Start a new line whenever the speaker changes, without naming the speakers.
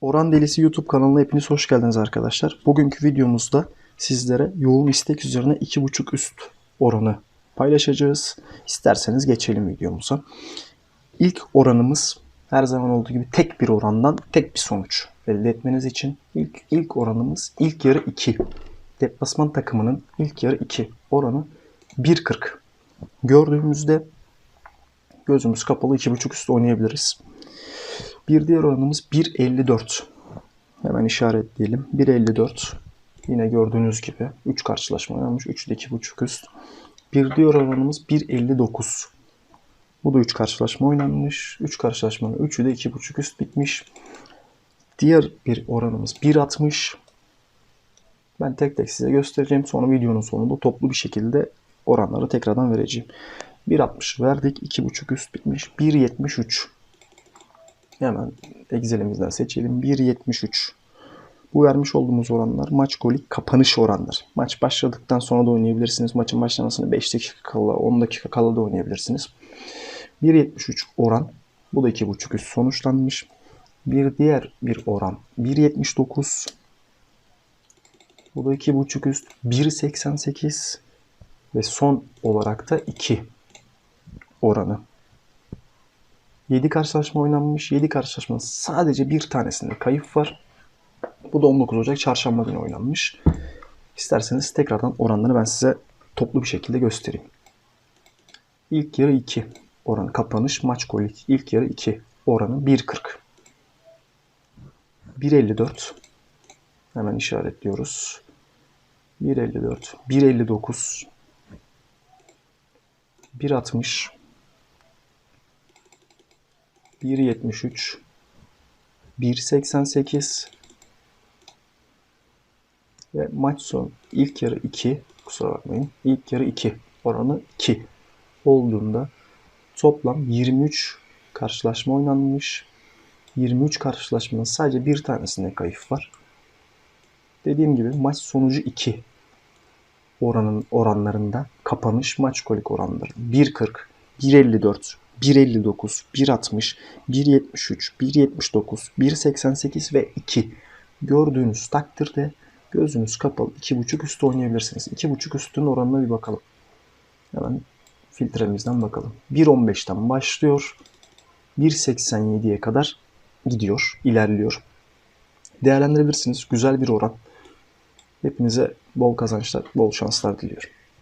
Oran Delisi YouTube kanalına hepiniz hoş geldiniz arkadaşlar. Bugünkü videomuzda sizlere yoğun istek üzerine 2.5 üst oranı paylaşacağız. İsterseniz geçelim videomuza. İlk oranımız her zaman olduğu gibi tek bir orandan tek bir sonuç elde etmeniz için ilk, ilk oranımız ilk yarı 2. Deplasman takımının ilk yarı 2 oranı 1.40. Gördüğümüzde gözümüz kapalı 2.5 üst oynayabiliriz. Bir diğer oranımız 1.54. Hemen işaretleyelim. 1.54. Yine gördüğünüz gibi 3 karşılaşma oynanmış. 3'de 2.5 üst. Bir diğer oranımız 1.59. Bu da 3 karşılaşma oynanmış. 3 karşılaşmanın 3'ü de 2.5 üst bitmiş. Diğer bir oranımız 1.60. Ben tek tek size göstereceğim. Sonra videonun sonunda toplu bir şekilde oranları tekrardan vereceğim. 1.60 verdik. 2.5 üst bitmiş. 1.73. Hemen Excel'imizden seçelim. 1.73. Bu vermiş olduğumuz oranlar maç golü kapanış oranları. Maç başladıktan sonra da oynayabilirsiniz. Maçın başlamasını 5 dakika kala, 10 dakika kala da oynayabilirsiniz. 1.73 oran. Bu da 2.5 üst sonuçlanmış. Bir diğer bir oran 1.79. Bu da 2.5 üst 1.88 ve son olarak da 2 oranı. 7 karşılaşma oynanmış. 7 karşılaşmanın sadece bir tanesinde kayıp var. Bu da 19 Ocak çarşamba günü oynanmış. İsterseniz tekrardan oranları ben size toplu bir şekilde göstereyim. İlk yarı 2 oranı kapanış maç golü ilk yarı 2 oranı 1.40. 1.54 hemen işaretliyoruz. 1.54 1.59 1.60 1.73 1.88 ve maç son ilk yarı 2 kusura bakmayın ilk yarı 2 oranı 2 olduğunda toplam 23 karşılaşma oynanmış. 23 karşılaşmanın sadece bir tanesinde kayıp var. Dediğim gibi maç sonucu 2 oranın oranlarında kapanış maç kolik oranları 1.40 1.54 1.59, 1.60, 1.73, 1.79, 1.88 ve 2 gördüğünüz takdirde gözünüz kapalı 2.5 üstü oynayabilirsiniz. 2.5 üstünün oranına bir bakalım. Hemen filtremizden bakalım. 1.15'ten başlıyor. 1.87'ye kadar gidiyor, ilerliyor. Değerlendirebilirsiniz. Güzel bir oran. Hepinize bol kazançlar, bol şanslar diliyorum.